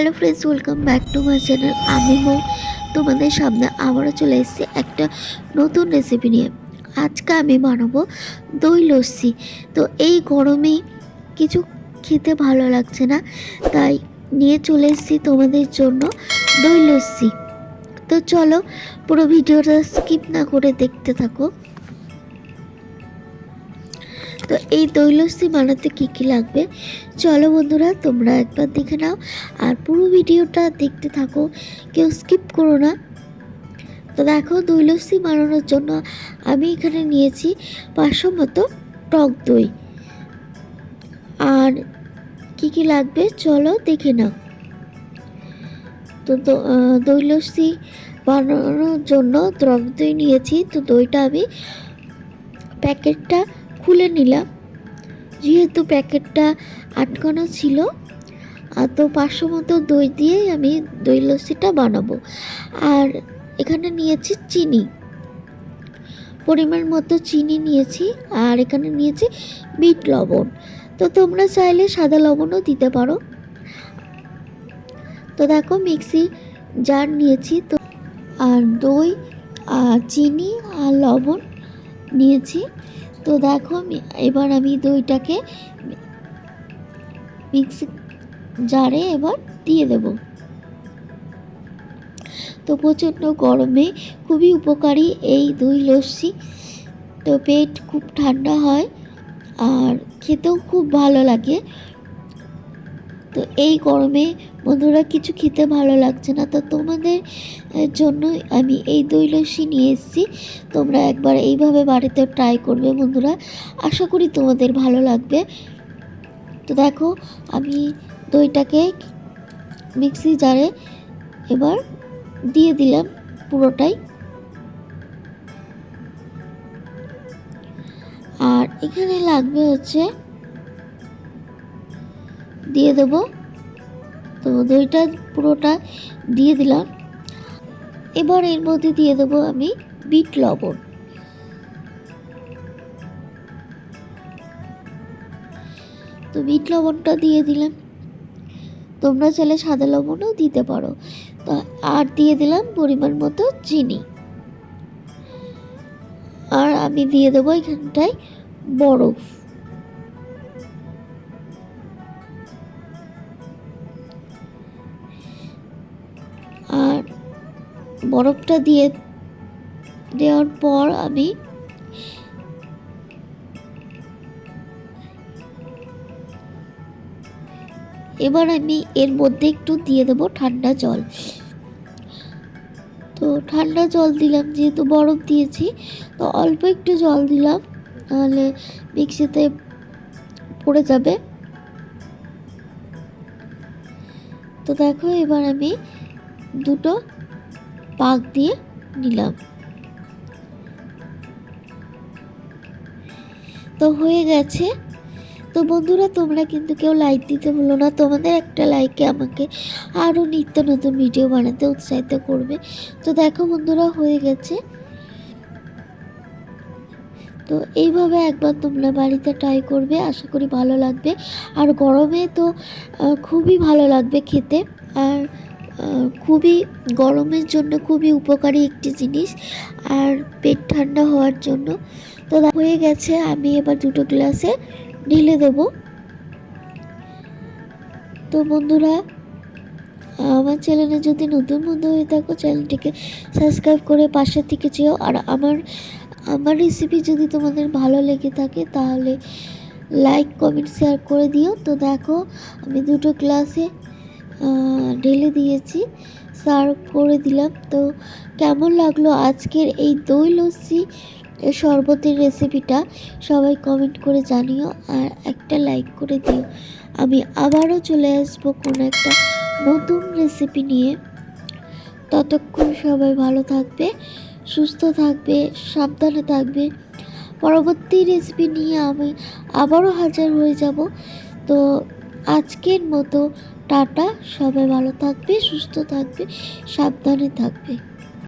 Hello friends welcome back to my channel আমি মৌ, তোমাদের সামনে আবারও চলে এসেছি একটা নতুন রেসিপি নিয়ে। আজকে আমি বানাবো দই লস্যি। তো এই গরমে কিছু খেতে ভালো লাগছে না, তাই নিয়ে চলে এসেছি তোমাদের জন্য দই লস্যি। তো চলো পুরো ভিডিওটা স্কিপ না করে দেখতে থাকো। তো এই দই বানাতে কী কী লাগবে? চলো বন্ধুরা, তোমরা একবার দেখে নাও। আর পুরো ভিডিওটা দেখতে থাকো, কেউ স্কিপ করো না। তো দেখো দই বানানোর জন্য আমি এখানে নিয়েছি পাঁচশো মতো টক দই। আর কি কি লাগবে? চলো দেখে নাও। তো দই বানানোর জন্য টক দই নিয়েছি। তো দইটা আমি প্যাকেটটা খুলে নিলাম। যেহেতু প্যাকেটটা আটকানো ছিল তো পাঁচশো মতো দই দিয়েই আমি দই লস্যিটা বানাবো। আর এখানে নিয়েছি চিনি। পরিমাণ মতো চিনি নিয়েছি, আর এখানে নিয়েছি বিট লবণ। তো তোমরা চাইলে সাদা লবণও দিতে পারো। তো দেখো মিক্সি জার নিয়েছি তো, আর দই, আর চিনি, আর লবণ নিয়েছি। তো দেখো এবার আমি দইটাকে মিক্সি জারে এবার দিয়ে দেব। তো প্রচণ্ড গরমে খুবই উপকারী এই দই লস্যি। তো পেট খুব ঠান্ডা হয় আর খেতেও খুব ভালো লাগে। তো এই গরমে বন্ধুরা কিছু খেতে ভালো লাগছে না তো তোমাদের আহ, জন্যই আমি এই দই লস্যি নিয়ে এসেছি। তোমরা একবার এইভাবে বাড়িতে ট্রাই করবে বন্ধুরা। আশা করি তোমাদের ভালো লাগবে। তো দেখো আমি দইটাকে মিক্সি জারে এবার দিয়ে দিলাম পুরোটাই। আর এখানে লাগবে হচ্ছে দিয়ে দেবো তো দইটা পুরোটা দিয়ে দিলাম। এবার এর মধ্যে দিয়ে দেবো আমি বিট লবণ। তো বিট লবণটা দিয়ে দিলাম। তোমরা চাইলে সাদা লবণও দিতে পারো। তো আর দিয়ে দিলাম পরিমাণ মতো চিনি। আর আমি দিয়ে দেবো এখানটায় বরফ। বরফটা দিয়ে দেওয়ার পর আমি এবার আমি এর মধ্যে একটু দিয়ে দেবো ঠান্ডা জল। তো ঠান্ডা জল দিলাম, যেহেতু বরফ দিয়েছি, তো অল্প একটু জল দিলাম তাহলে মিক্সিতে পড়ে যাবে। তো দেখো, এবার আমি দুটো পাক দিয়ে নিলাম। তো হয়ে গেছে। তো বন্ধুরা, তোমরা কিন্তু কেউ লাইক দিতে ভুলো না। তোমাদের একটা লাইকে আমাকে আরও নিত্য নতুন ভিডিও বানাতে উৎসাহিত করবে। তো দেখো বন্ধুরা, হয়ে গেছে। তো এইভাবে একবার তোমরা বাড়িতে ট্রাই করবে, আশা করি ভালো লাগবে। আর গরমে তো খুবই ভালো লাগবে খেতে। আর খুবই গরমের জন্য খুবই উপকারী একটি জিনিস আর পেট ঠান্ডা হওয়ার জন্য। তো হয়ে গেছে আমি এবার দুটো গ্লাসে ঢেলে দেব। তো বন্ধুরা আমার চ্যানেলে যদি নতুন বন্ধু হয়ে থাকো চ্যানেলটিকে সাবস্ক্রাইব করে পাশে থেকে যেও। আর আমার আমার রেসিপি যদি তোমাদের ভালো লেগে থাকে তাহলে লাইক কমেন্ট শেয়ার করে দিও। তো দেখো আমি দুটো আহ, ঢেলে দিয়েছি। সার্ভ করে দিলাম। তো কেমন লাগল আজকের এই দই লস্যি শরবতের রেসিপিটা সবাই কমেন্ট করে জানিও আর একটা লাইক করে দিও। আমি আবারও চলে আসব কোনো একটা নতুন রেসিপি নিয়ে। ততক্ষণ সবাই ভালো থাকবে, সুস্থ থাকবে, সাবধানে থাকবে। পরবর্তী রেসিপি নিয়ে আমি আবারও হাজার হয়ে যাব। তো আজকের মতো। টাটা সবাই ভালো থাকবে সুস্থ থাকবে সাবধানে থাকবে।